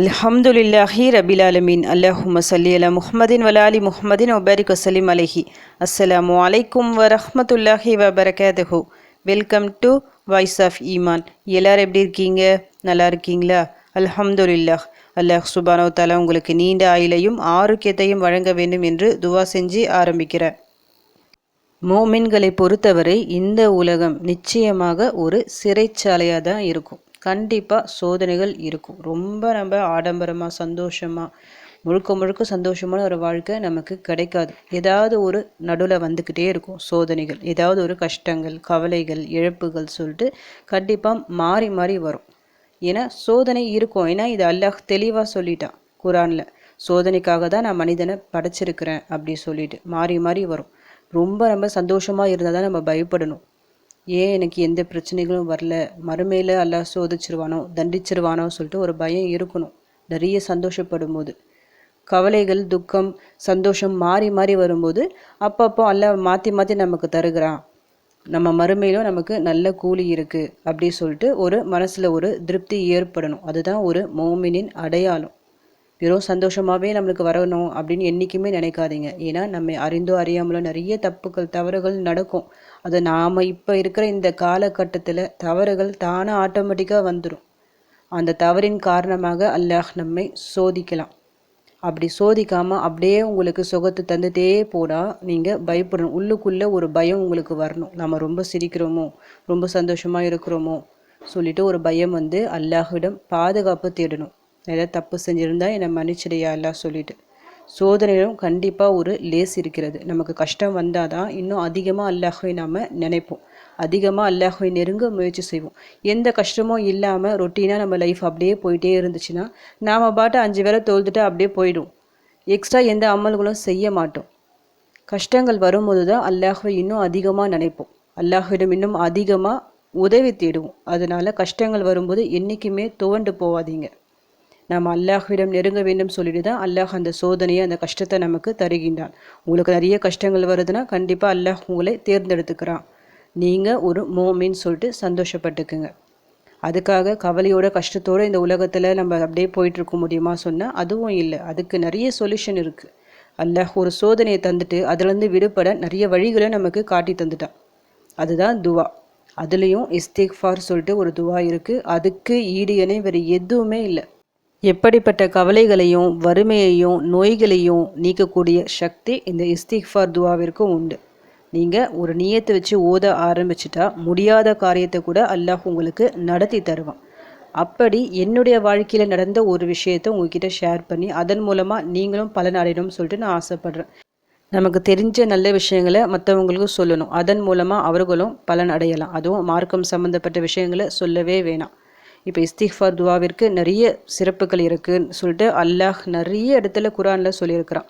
அல்ஹம்துலில்லாஹி ரபில் ஆலமீன். அல்லாஹும்ம சல்லி அலா முஹமதின் வலாலி முஹமதின் ஒபாரிக் வசலிம் அலஹி. அஸ்ஸலாமு அலைக்கும் வரஹமத்துல்லாஹி வபரகாதஹு welcome to voice of Iman. எல்லாரும் எப்படி இருக்கீங்க? நல்லா இருக்கீங்களா? அல்ஹம்துலில்லாஹ். அல்லாஹ் சுபானோ தாலா உங்களுக்கு நீண்ட ஆயிலையும் ஆரோக்கியத்தையும் வழங்க வேண்டும் என்று துவா செஞ்சு ஆரம்பிக்கிறேன் மோமின்களை பொறுத்தவரை இந்த உலகம் நிச்சயமாக ஒரு சிறைச்சாலையாக தான் இருக்கும். கண்டிப்பாக சோதனைகள் இருக்கும். ரொம்ப நம்ம ஆடம்பரமாக சந்தோஷமாக முழுக்க முழுக்க சந்தோஷமான ஒரு வாழ்க்கை நமக்கு கிடைக்காது. ஏதாவது ஒரு நடுவில் வந்துக்கிட்டே இருக்கும் சோதனைகள். ஏதாவது ஒரு கஷ்டங்கள் கவலைகள் இழப்புகள் சொல்லிட்டு கண்டிப்பாக மாறி மாறி வரும். ஏன்னா சோதனை இருக்கும். ஏன்னா இது அல்லாஹ் தெளிவாக சொல்லிட்டான் குரானில். சோதனைக்காக தான் நான் மனிதனை படைச்சிருக்கிறேன் அப்படி சொல்லிட்டு மாறி மாறி வரும். ரொம்ப ரொம்ப சந்தோஷமாக இருந்தால் தான் நம்ம பயப்படணும். ஏன் எனக்கு எந்த பிரச்சனைகளும் வரல? மறுமையில் அல்லாஹ் சோதிச்சிருவானோ தண்டிச்சிருவானோ சொல்லிட்டு ஒரு பயம் இருக்கணும். நிறைய சந்தோஷப்படும் போது கவலைகள் துக்கம் சந்தோஷம் மாறி மாறி வரும்போது அப்பப்போ அல்ல மாற்றி மாற்றி நமக்கு தருகிறான். நம்ம மறுமையிலும் நமக்கு நல்ல கூலி இருக்குது அப்படி சொல்லிட்டு ஒரு மனசில் ஒரு திருப்தி ஏற்படணும். அதுதான் ஒரு மோமினின் அடையாளம். வெறும் சந்தோஷமாகவே நம்மளுக்கு வரணும் அப்படின்னு என்றைக்குமே நினைக்காதீங்க. ஏன்னா நம்ம அறிந்தோ அறியாமலோ நிறைய தப்புகள் தவறுகள் நடக்கும். அது நாம் இப்போ இருக்கிற இந்த காலகட்டத்தில் தவறுகள் தானாக ஆட்டோமேட்டிக்காக வந்துடும் அந்த தவறின் காரணமாக அல்லாஹ் நம்மை சோதிக்கலாம். அப்படி சோதிக்காமல் அப்படியே உங்களுக்கு சுகத்தை தந்துட்டே போனால் நீங்கள் பயப்படணும். உள்ளுக்குள்ளே ஒரு பயம் உங்களுக்கு வரணும். நம்ம ரொம்ப சிரிக்கிறோமோ ரொம்ப சந்தோஷமாக இருக்கிறோமோ சொல்லிட்டு ஒரு பயம் வந்து அல்லாஹ்விடம் பாதுகாப்பு தேடணும். ஏதாவது தப்பு செஞ்சுருந்தா என்னை மன்னிச்சிடையா எல்லாம் சொல்லிட்டு. சோதனையிலும் கண்டிப்பாக ஒரு லேஸ் இருக்கிறது. நமக்கு கஷ்டம் வந்தால் தான் இன்னும் அதிகமாக அல்லாஹுவை நாம் நினைப்போம். அதிகமாக அல்லாஹுவை நெருங்க முயற்சி செய்வோம். எந்த கஷ்டமும் இல்லாமல் ரொட்டீனாக நம்ம லைஃப் அப்படியே போயிட்டே இருந்துச்சுன்னா நாம் பாட்டு அஞ்சு வேலை தோல்ந்துட்டு அப்படியே போயிடும் எக்ஸ்ட்ரா எந்த அமல்களும் செய்ய மாட்டோம். கஷ்டங்கள் வரும்போது தான் அல்லாஹுவை இன்னும் அதிகமாக நினைப்போம். அல்லாஹிடம் இன்னும் அதிகமாக உதவி தேடுவோம். அதனால் கஷ்டங்கள் வரும்போது என்றைக்குமே துவண்டு போவாதீங்க. நாம் அல்லாஹ்விடம் நெருங்க வேண்டும் சொல்லிட்டு தான் அல்லாஹ் அந்த சோதனையை அந்த கஷ்டத்தை நமக்கு தருகின்றான். உங்களுக்கு நிறைய கஷ்டங்கள் வருதுன்னா கண்டிப்பாக அல்லாஹ் உங்களை தேர்ந்தெடுத்துக்கிறான். நீங்கள் ஒரு மோமின்னு சொல்லிட்டு சந்தோஷப்பட்டுக்குங்க. அதுக்காக கவலையோட கஷ்டத்தோடு இந்த உலகத்தில் நம்ம அப்படியே போயிட்டுருக்க முடியுமா சொன்னால் அதுவும் இல்லை. அதுக்கு நிறைய சொல்யூஷன் இருக்குது அல்லாஹ் ஒரு சோதனையை தந்துட்டு அதுலேருந்து விடுபட நிறைய வழிகளை நமக்கு காட்டி தந்துட்டான். அதுதான் துவா. அதுலேயும் இஸ்திக்ஃபார் சொல்லிட்டு ஒரு துவா இருக்குது அதுக்கு ஈடு இணை வேறு எதுவுமே இல்லை. எப்படிப்பட்ட கவலைகளையும் வறுமையையும் நோய்களையும் நீக்கக்கூடிய சக்தி இந்த இஸ்திக்ஃபார் துவாவிற்கும் உண்டு. நீங்கள் ஒரு நியத்தை வச்சு ஓத ஆரம்பிச்சிட்டா முடியாத காரியத்தை கூட அல்லாஹ் உங்களுக்கு நடத்தி தருவான். அப்படி என்னுடைய வாழ்க்கையில் நடந்த ஒரு விஷயத்த உங்ககிட்ட ஷேர் பண்ணி அதன் மூலமாக நீங்களும் பலன் அடையணும்னு சொல்லிட்டு நான் ஆசைப்பட்றேன். நமக்கு தெரிஞ்ச நல்ல விஷயங்களை மற்றவங்களுக்கு சொல்லணும். அதன் மூலமாக அவர்களும் பலன் அடையலாம். அதுவும் மார்க்கம் சம்மந்தப்பட்ட விஷயங்களை சொல்லவே வேணாம். இப்போ இஸ்திஃபார் துவாவிற்கு நிறைய சிறப்புகள் இருக்குதுன்னு சொல்லிட்டு அல்லாஹ் நிறைய இடத்துல குரானில் சொல்லியிருக்கிறான்.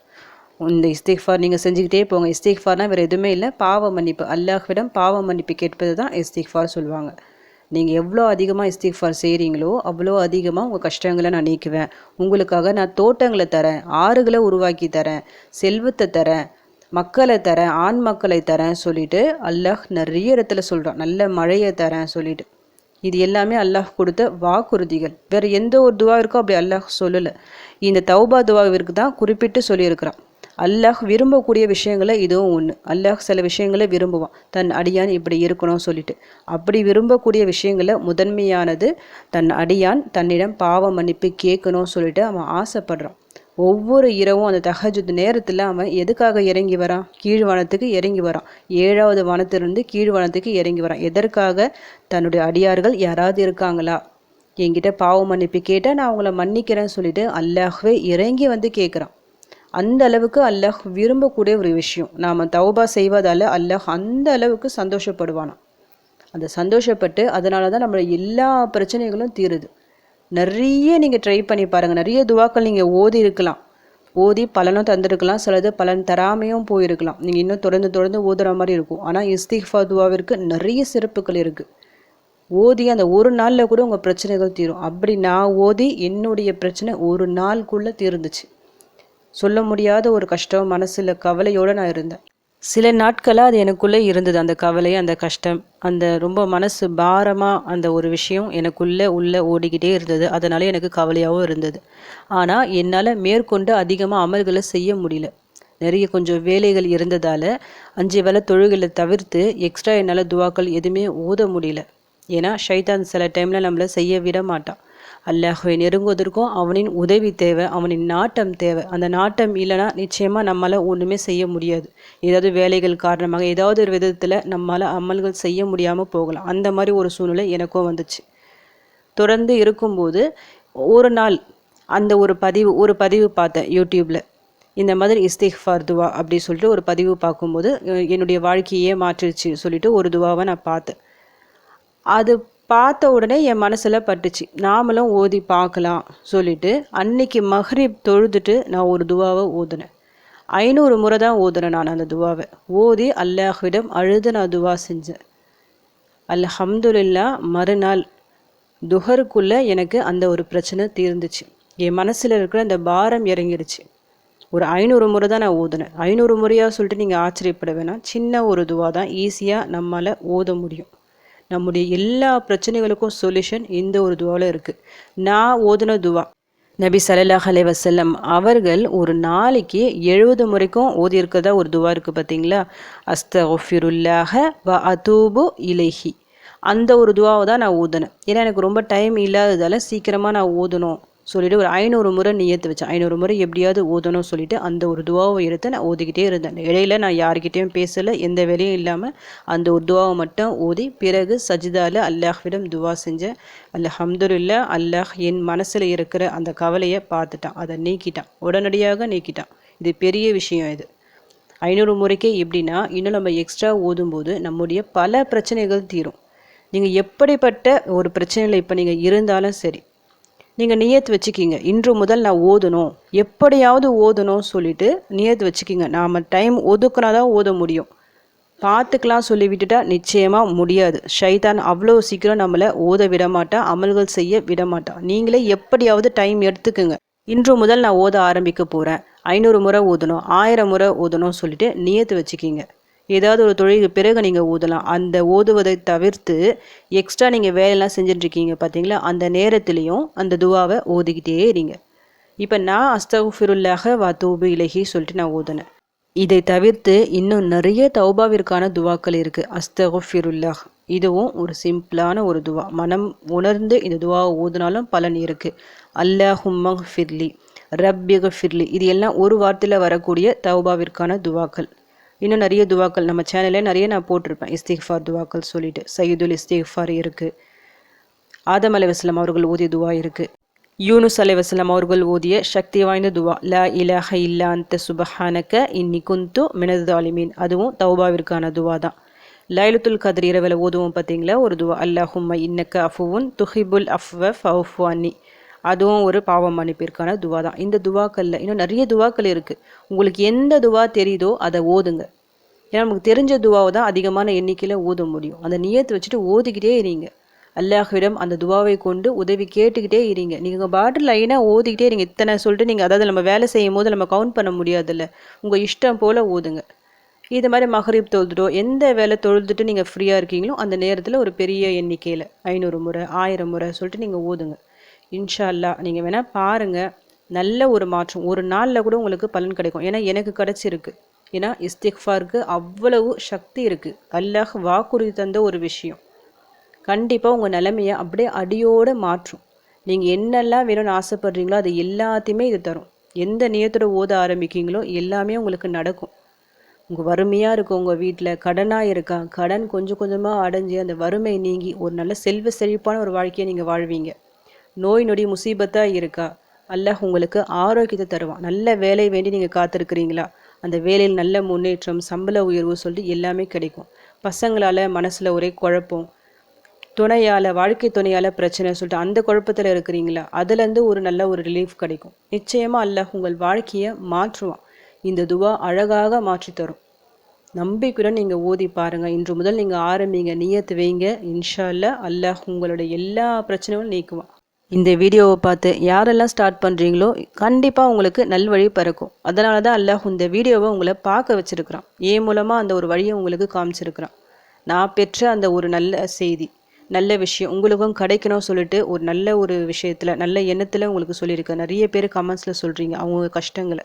இந்த இஸ்திஃபார் நீங்கள் செஞ்சுக்கிட்டே போங்க. இஸ்திஃபார்னால் வேறு எதுவுமே இல்லை. பாவ மன்னிப்பு. அல்லாஹ்விடம் பாவ மன்னிப்பு கேட்பது தான் இஸ்திஃபார் சொல்லுவாங்க. நீங்கள் எவ்வளோ அதிகமாக இஸ்திஃபார் செய்கிறீங்களோ அவ்வளோ அதிகமாக உங்கள் கஷ்டங்களை நான் நீக்குவேன். உங்களுக்காக நான் தோட்டங்களை தரேன் ஆறுகளை உருவாக்கி தரேன் செல்வத்தை தரேன் மக்களை தரேன் ஆண் மக்களை தரேன் சொல்லிட்டு அல்லாஹ் நிறைய இடத்துல சொல்கிறான் நல்ல மழையை தரேன் சொல்லிட்டு. இது எல்லாமே அல்லாஹ் கொடுத்த வாக்குறுதிகள். வேறு எந்த ஒரு துவா இருக்கோ அப்படி அல்லாஹ் சொல்லலை. இந்த தௌபா துவாவிற்கு தான் குறிப்பிட்டு சொல்லியிருக்கிறான். அல்லாஹ் விரும்பக்கூடிய விஷயங்களை இதுவும் ஒன்று அல்லாஹ் சில விஷயங்களை விரும்புவான். தன் அடியான் இப்படி இருக்கணும் சொல்லிட்டு. அப்படி விரும்பக்கூடிய விஷயங்களை முதன்மையானது தன் அடியான் தன்னிடம் பாவ மன்னிப்பு கேட்கணும் சொல்லிட்டு அவன் ஆசைப்படுறான். ஒவ்வொரு இரவும் அந்த தகஜுத் நேரத்தில் அவன் எதுக்காக இறங்கி வரான்? கீழ் வனத்துக்கு இறங்கி வரான். ஏழாவது வனத்திலிருந்து கீழ் வனத்துக்கு இறங்கி வரான். எதற்காக? தன்னுடைய அடியார்கள் யாராவது இருக்காங்களா? என்கிட்ட பாவ மன்னிப்பு கேட்டால் நான் அவங்கள மன்னிக்கிறேன்னு சொல்லிட்டு அல்லாஹ்வே இறங்கி வந்து கேட்குறான் அந்த அளவுக்கு அல்லாஹ் விரும்பக்கூடிய ஒரு விஷயம். நாம் தௌபா செய்வதால் அல்லாஹ் அந்த அளவுக்கு சந்தோஷப்படுவானாம். அந்த சந்தோஷப்பட்டு அதனால தான் நம்மளோட எல்லா பிரச்சனைகளும் தீருது. நிறைய நீங்கள் ட்ரை பண்ணி பாருங்கள் நிறைய துவாக்கள் நீங்கள் ஓதி இருக்கலாம். ஓதி பலனும் தந்திருக்கலாம். சிலது பலன் தராமையும் போயிருக்கலாம். நீங்கள் இன்னும் தொடர்ந்து தொடர்ந்து ஓதுற மாதிரி இருக்கும். ஆனால் இஸ்திஃபா துவாவிற்கு நிறைய சிறப்புகள் இருக்குது ஓதி அந்த ஒரு நாளில் கூட உங்கள் பிரச்சனைகள் தீரும். அப்படி நான் ஓதி என்னுடைய பிரச்சனை ஒரு நாளுக்குள்ளே தீர்ந்துச்சு. சொல்ல முடியாத ஒரு கஷ்டம் மனசில் கவலையோடு நான் இருந்தேன். சில நாட்களாக அது எனக்குள்ளே இருந்தது அந்த கவலை அந்த கஷ்டம் அந்த ரொம்ப மனசு பாரமாக அந்த ஒரு விஷயம் எனக்குள்ளே உள்ளே ஓடிக்கிட்டே இருந்தது. அதனால் எனக்கு கவலையாகவும் இருந்தது. ஆனால் என்னால் மேற்கொண்டு அதிகமாக அமல்களை செய்ய முடியல. நிறைய கொஞ்சம் வேலைகள் இருந்ததால் அஞ்சு வேலை தொழுகளை தவிர்த்து எக்ஸ்ட்ரா என்னால் துவாக்கள் எதுவுமே ஊத முடியல. ஏன்னா ஷைதான் சில டைமில் நம்மளை செய்ய விட மாட்டான். அல்லாஹுவை நெருங்குவதற்கும் அவனின் உதவி தேவை அவனின் நாட்டம் தேவை. அந்த நாட்டம் இல்லைன்னா நிச்சயமாக நம்மளால் ஒன்றுமே செய்ய முடியாது. ஏதாவது வேலைகள் காரணமாக ஏதாவது ஒரு விதத்தில் நம்மளால் அமல்கள் செய்ய முடியாமல் போகலாம். அந்த மாதிரி ஒரு சூழ்நிலை எனக்கும் வந்துச்சு. தொடர்ந்து இருக்கும்போது ஒரு நாள் அந்த ஒரு பதிவு ஒரு பதிவு பார்த்தேன் யூடியூப்பில் இந்த மாதிரி இஸ்திஃபார் துவா அப்படி சொல்லிட்டு ஒரு பதிவு பார்க்கும்போது என்னுடைய வாழ்க்கையே மாற்றிடுச்சு சொல்லிட்டு ஒரு துவாவை நான் பார்த்தேன். அது பார்த்த உடனே என் மனசில் பட்டுச்சு. நாமளும் ஓதி பார்க்கலாம் சொல்லிட்டு அன்னைக்கு மஹ்ரிப் தொழுதுட்டு நான் ஒரு துவாவை ஓதுனேன். ஐநூறு முறை தான் ஓதுனேன் நான் அந்த துவாவை. ஓதி அல்லாஹ்விடம் அழுது நான் துவா செஞ்சேன். அல்ஹம்துல்லா மறுநாள் துஹருக்குள்ளே எனக்கு அந்த ஒரு பிரச்சனை தீர்ந்துச்சு. என் மனசில் இருக்கிற அந்த பாரம் இறங்கிடுச்சு. ஒரு ஐநூறு முறை தான் நான் ஓதுனேன். ஐநூறு முறையாக சொல்லிட்டு நீங்கள் ஆச்சரியப்பட வேணாம். சின்ன ஒரு துவா தான் ஈஸியாக நம்மளால் ஓத முடியும். நம்முடைய எல்லா பிரச்சனைகளுக்கும் சொல்யூஷன் இந்த ஒரு துவாவில் இருக்குது நான் ஓதுன துவா நபி சல்லாஹ் அலை வசல்லம் அவர்கள் ஒரு நாளைக்கு எழுபது முறைக்கும் ஓதியிருக்கிறதா ஒரு துவா இருக்குது பார்த்தீங்களா? அஸ்தஃபிருல்லாஹ வ அதூபு இலஹி. அந்த ஒரு துவாவை தான் நான் ஓதுனேன். ஏன்னா எனக்கு ரொம்ப டைம் இல்லாததால் சீக்கிரமாக நான் ஓதணும். சொல்லிவிட்டு ஒரு ஐநூறு முறை நியத்து வச்சேன் ஐநூறு முறை எப்படியாவது ஓதணும் சொல்லிட்டு அந்த ஒரு துவாவை எடுத்து நான் ஓதிக்கிட்டே இருந்தேன். இடையில நான் யார்கிட்டேயும் பேசலை எந்த வேலையும் இல்லாமல் அந்த ஒரு துவாவை மட்டும் ஓதி பிறகு சஜிதாவில் அல்லாஹ்விடம் துவா செஞ்சேன் அல்ல ஹம்துல்லா அல்லாஹ் என் மனசில் இருக்கிற அந்த கவலையை பார்த்துட்டான். அதை நீக்கிட்டான். உடனடியாக நீக்கிட்டான். இது பெரிய விஷயம் இது. ஐநூறு முறைக்கே எப்படின்னா இன்னும் நம்ம எக்ஸ்ட்ரா ஓதும்போது நம்முடைய பல பிரச்சனைகள் தீரும். நீங்கள் எப்படிப்பட்ட ஒரு பிரச்சனையில் இப்போ நீங்கள் இருந்தாலும் சரி நீங்கள் நியத்து வச்சுக்கிங்க. இன்று முதல் நான் ஓதணும். எப்படியாவது ஓதணும் சொல்லிட்டு நியத்து வச்சுக்கிங்க. நாம் டைம் ஒதுக்குனா தான் ஓத முடியும். பார்த்துக்கலாம் சொல்லி விட்டுட்டா நிச்சயமாக முடியாது. ஷைதான் அவ்வளோ சீக்கிரம் நம்மளை ஓத விடமாட்டான் அமல்கள் செய்ய விட மாட்டான் நீங்களே எப்படியாவது டைம் எடுத்துக்குங்க. இன்று முதல் நான் ஓத ஆரம்பிக்க போகிறேன் ஐநூறு முறை ஓதணும் ஆயிரம் முறை ஓதணும் சொல்லிட்டு நியத்து வச்சுக்கிங்க. ஏதாவது ஒரு தொழிலுக்கு பிறகு நீங்கள் ஊதலாம். அந்த ஓதுவதை தவிர்த்து எக்ஸ்ட்ரா நீங்கள் வேலையெல்லாம் செஞ்சுட்ருக்கீங்க பார்த்தீங்களா அந்த நேரத்துலேயும் அந்த துவாவை ஓதிக்கிட்டே இருங்க. இப்போ நான் அஸ்தகுஃபிருல்லாக வா தூபு இலகி சொல்லிட்டு நான் ஓதுனேன் இதை தவிர்த்து இன்னும் நிறைய தௌபாவிற்கான துவாக்கள் இருக்குது அஸ்தகுஃபிருல்லாஹ். இதுவும் ஒரு சிம்பிளான ஒரு துவா. மனம் உணர்ந்து இந்த துவாவை ஓதுனாலும் பலன் இருக்குது அல்லாஹும்மங் ஃபிர்லி ரப்பியக ஃபிர்லி இது எல்லாம் ஒரு வார்த்தையில் வரக்கூடிய தௌபாவிற்கான துவாக்கள். இன்னும் நிறைய துவாக்கள் நம்ம சேனலில் நிறைய நான் போட்டிருப்பேன். இஸ்திஃபார் துவாக்கள் சொல்லிட்டு. சையதுல் இஸ்திஃபார் இருக்குது ஆதம் அலைவாஸ்லாம் அவர்கள் ஓதிய துவா இருக்குது யூனுஸ் அலைவாஸ்லாம் அவர்கள் ஓதிய சக்தி வாய்ந்த துவா. லா இலஹ இல்லா அந்த சுபஹானக்க இன்னி குந்து மினது அலிமீன் அதுவும் தௌபாவிற்கான துவா தான். லைலுத்துல் கதிர் இரவில் ஓதுவோம் பார்த்தீங்களா ஒரு துவா. அல்லாஹும்ம இன்னக்க அஃபுவுன் துஹிபுல் அஃப்வ ஃபவுஃபு அன்னி. அதுவும் ஒரு பாவம் மன்னிப்பிற்கான துவா தான் இந்த துவாக்களில் இன்னும் நிறைய துவாக்கள் இருக்குது உங்களுக்கு எந்த துவா தெரியுதோ அதை ஓதுங்க. ஏன்னா நமக்கு தெரிஞ்ச துவாவை தான் அதிகமான எண்ணிக்கையில் ஓத முடியும். அந்த நியத்தை வச்சுட்டு ஓதிக்கிட்டே இருங்க. அல்லாஹ்விடம் அந்த துவாவை கொண்டு உதவி கேட்டுக்கிட்டே இருங்க. நீங்கள் பாட்டில் லைனாக ஓதிக்கிட்டே இருங்க. இத்தனை சொல்லிட்டு நீங்கள் அதாவது நம்ம வேலை செய்யும் போது நம்ம கவுண்ட் பண்ண முடியாதுல்ல. உங்கள் இஷ்டம் போல் ஓதுங்க. இது மாதிரி மகரீப் தொழுதுட்டோ எந்த வேலை தொழுதுட்டு நீங்கள் ஃப்ரீயாக இருக்கீங்களோ அந்த நேரத்தில் ஒரு பெரிய எண்ணிக்கையில் ஐநூறு முறை ஆயிரம் முறை சொல்லிட்டு நீங்கள் ஓதுங்க. இன்ஷால்லா நீங்கள் வேணால் பாருங்கள் நல்ல ஒரு மாற்றம். ஒரு நாளில் கூட உங்களுக்கு பலன் கிடைக்கும். ஏன்னா எனக்கு கிடச்சிருக்கு. ஏன்னா இஸ்திக்ஃபாருக்கு அவ்வளவு சக்தி இருக்குது அல்லாஹ் வாக்குறுதி தந்த ஒரு விஷயம். கண்டிப்பாக உங்கள் நிலைமையை அப்படியே அடியோடு மாற்றும். நீங்கள் என்னெல்லாம் வேணும்னு ஆசைப்படுறீங்களோ அது எல்லாத்தையுமே இது தரும். எந்த நேரத்தோட ஓத ஆரம்பிக்கீங்களோ எல்லாமே உங்களுக்கு நடக்கும். உங்கள் வறுமையாக இருக்கும் உங்கள் வீட்டில் கடனாக இருக்கா? கடன் கொஞ்சம் கொஞ்சமாக அடைஞ்சு அந்த வறுமை நீங்கி ஒரு நல்ல செல்வ செழிப்பான ஒரு வாழ்க்கையை நீங்கள் வாழ்வீங்க. நோய் நொடி முசீபத்தாக இருக்கா? அல்லாஹ் உங்களுக்கு ஆரோக்கியத்தை தருவான். நல்ல வேலை வேண்டி நீங்கள் காத்திருக்கிறீங்களா? அந்த வேலையில் நல்ல முன்னேற்றம் சம்பள உயர்வு சொல்லிட்டு எல்லாமே கிடைக்கும். பசங்களால் மனசில் ஒரே குழப்பம் துணையால் வாழ்க்கை துணையால் பிரச்சனை சொல்லிட்டு அந்த குழப்பத்தில் இருக்கிறீங்களா? அதுலேருந்து ஒரு நல்ல ஒரு ரிலீஃப் கிடைக்கும். நிச்சயமாக அல்லாஹ் உங்கள் வாழ்க்கையை மாற்றுவான். இந்த துவா அழகாக மாற்றி தரும் நம்பிக்கையுடன் நீங்கள் ஓதி பாருங்கள் இன்று முதல் நீங்கள் ஆரம்பிங்க. நியத்து வைங்க. இன்ஷா அல்லா அல்லாஹ் உங்களுடைய எல்லா பிரச்சனைகளும் நீக்குவான். இந்த வீடியோவை பார்த்து யாரெல்லாம் ஸ்டார்ட் பண்ணுறீங்களோ கண்டிப்பாக உங்களுக்கு நல்வழி பிறக்கும். அதனால தான் அல்லாஹ் இந்த வீடியோவை உங்களை பார்க்க வச்சுருக்கிறான். ஏன் மூலமாக அந்த ஒரு வழியை உங்களுக்கு காமிச்சிருக்கிறான். நான் பெற்ற அந்த ஒரு நல்ல செய்தி நல்ல விஷயம் உங்களுக்கும் கிடைக்கணும் சொல்லிட்டு ஒரு நல்ல ஒரு விஷயத்தில் நல்ல எண்ணத்தில் உங்களுக்கு சொல்லியிருக்கேன். நிறைய பேர் கமெண்ட்ஸில் சொல்கிறீங்க அவங்க கஷ்டங்களை.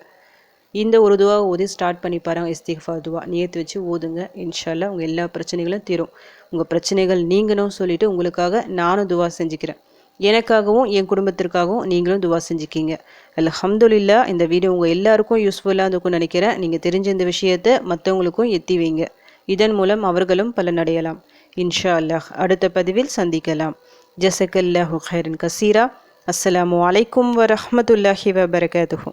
இந்த ஒரு துவா ஓதி ஸ்டார்ட் பண்ணி பாருங்கள் இஸ்திஃபா துவா. நேற்று வச்சு ஓதுங்க இன்ஷால்லா உங்கள் எல்லா பிரச்சனைகளும் தீரும். உங்கள் பிரச்சனைகள் நீங்கணும் சொல்லிவிட்டு உங்களுக்காக நானும் துவா செஞ்சுக்கிறேன். எனக்காகவும் என் குடும்பத்திற்காகவும் நீங்களும் துவா செஞ்சுக்கிங்க. அலஹம்துல்லா இந்த வீடியோ உங்கள் எல்லாருக்கும் யூஸ்ஃபுல்லாக இருக்கும்னு நினைக்கிறேன். நீங்கள் தெரிஞ்ச இந்த விஷயத்தை மற்றவங்களுக்கும் எத்தி வைங்க. இதன் மூலம் அவர்களும் பலனடையலாம். இன்ஷா அல்லாஹ் அடுத்த பதிவில் சந்திக்கலாம். ஜசக்கல்லாஹு ஹைரன் கசீரா. அஸ்ஸலாமு அலைக்கும் வரமத்துல்லாஹி வபரகாத்துஹூ.